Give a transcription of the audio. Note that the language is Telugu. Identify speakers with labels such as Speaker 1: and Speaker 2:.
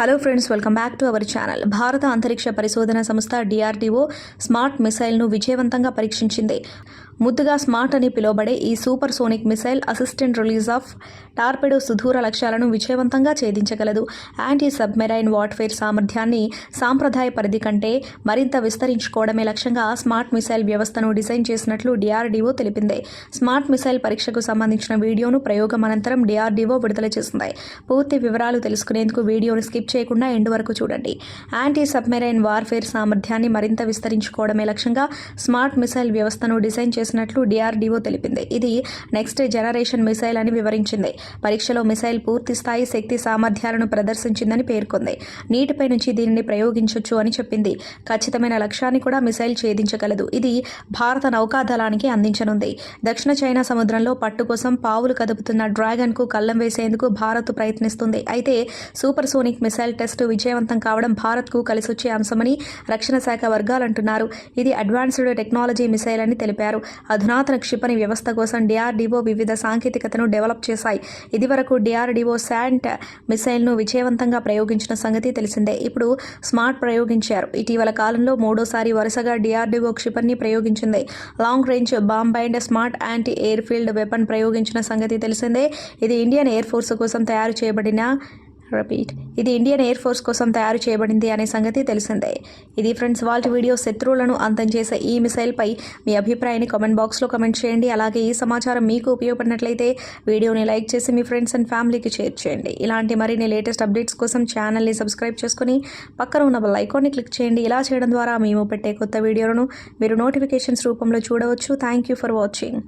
Speaker 1: Hello friends welcome back to our channel భారత అంతరిక్ష పరిశోధన సంస్థ డిఆర్డీఓ స్మార్ట్ మిసైల్ను విజయవంతంగా పరీక్షించింది ముద్దుగా స్మార్ట్ అని పిలువబడే ఈ supersonic missile assistant release of torpedo సుదూర లక్ష్యాలను విజయవంతంగా ఛేదించగలదు. యాంటీ సబ్మెరైన్ వార్ఫేర్ సామర్థ్యాన్ని సాంప్రదాయ పరిధి కంటే మరింత విస్తరించుకోవడమే లక్ష్యంగా స్మార్ట్ మిసైల్ వ్యవస్థను డిజైన్ చేసినట్లు డిఆర్డీఓ తెలిపింది. స్మార్ట్ మిసైల్ పరీక్షకు సంబంధించిన వీడియోను ప్రయోగం అనంతరం డిఆర్డీఓ విడుదల చేసింది. పూర్తి వివరాలు తెలుసుకునేందుకు వీడియోను స్కిప్ చేయకుండా ఎండ్ వరకు చూడండి. యాంటీ సబ్మెరైన్ వార్ఫేర్ సామర్థ్యాన్ని మరింత విస్తరించుకోవడమే లక్ష్యంగా స్మార్ట్ మిసైల్ వ్యవస్థను డిజైన్ చేసినట్లు డిఆర్డీఓ తెలిపింది. ఇది నెక్స్ట్ జనరేషన్ మిసైల్ అని వివరించింది. పరీక్షలో మిసైల్ పూర్తి స్థాయి శక్తి సామర్థ్యాలను ప్రదర్శించిందని పేర్కొంది. నీటిపై నుంచి దీనిని ప్రయోగించవచ్చు అని చెప్పింది. ఖచ్చితమైన లక్ష్యాన్ని కూడా మిసైల్ ఛేదించగలదు. ఇది భారత నౌకాదళానికి అందించనుంది. దక్షిణ చైనా సముద్రంలో పట్టు కోసం పావులు కదుపుతున్న డ్రాగన్కు కళ్ళం వేసేందుకు భారత్ ప్రయత్నిస్తుంది. అయితే సూపర్ సోనిక్ మిసైల్ టెస్ట్ విజయవంతం కావడం భారత్కు కలిసొచ్చే అంశమని రక్షణ శాఖ వర్గాలంటున్నారు ఇది అడ్వాన్స్డ్ టెక్నాలజీ మిసైల్ అని తెలిపారు. అధునాతన క్షిపణి వ్యవస్థ కోసం డిఆర్డీఓ వివిధ సాంకేతికతను డెవలప్ చేశాయి. ఇదివరకు డిఆర్డీఓ శాంట్ మిసైల్ను విజయవంతంగా ప్రయోగించిన సంగతి తెలిసిందే. ఇప్పుడు స్మార్ట్ ప్రయోగించారు. ఇటీవల కాలంలో మూడోసారి వరుసగా డిఆర్డీఓ క్షిపణిని ప్రయోగించింది. Long range bomb and smart anti airfield weapon ప్రయోగించిన సంగతి తెలిసిందే. ఇది ఇండియన్ ఎయిర్ ఫోర్స్ కోసం తయారు చేయబడిన రిపీట్. ఇది ఇండియన్ ఎయిర్ ఫోర్స్ కోసం తయారు చేయబడింది అనే సంగతి తెలిసిందే. ఇది ఫ్రెండ్స్ వాల్ట్ వీడియో శత్రువులను అంతం చేసే ఈ మిసైల్పై మీ అభిప్రాయాన్ని కామెంట్ బాక్స్లో కమెంట్ చేయండి. అలాగే ఈ సమాచారం మీకు ఉపయోగపడినట్లయితే వీడియోని లైక్ చేసి మీ ఫ్రెండ్స్ అండ్ ఫ్యామిలీకి షేర్ చేయండి. ఇలాంటి మరిన్ని లేటెస్ట్ అప్డేట్స్ కోసం ఛానల్ని సబ్స్క్రైబ్ చేసుకుని పక్కన ఉన్న బెల్ ఐకాన్ని క్లిక్ చేయండి. ఇలా చేయడం ద్వారా మేము పెట్టే కొత్త వీడియోలను మీరు నోటిఫికేషన్స్ రూపంలో చూడవచ్చు. Thank you for watching.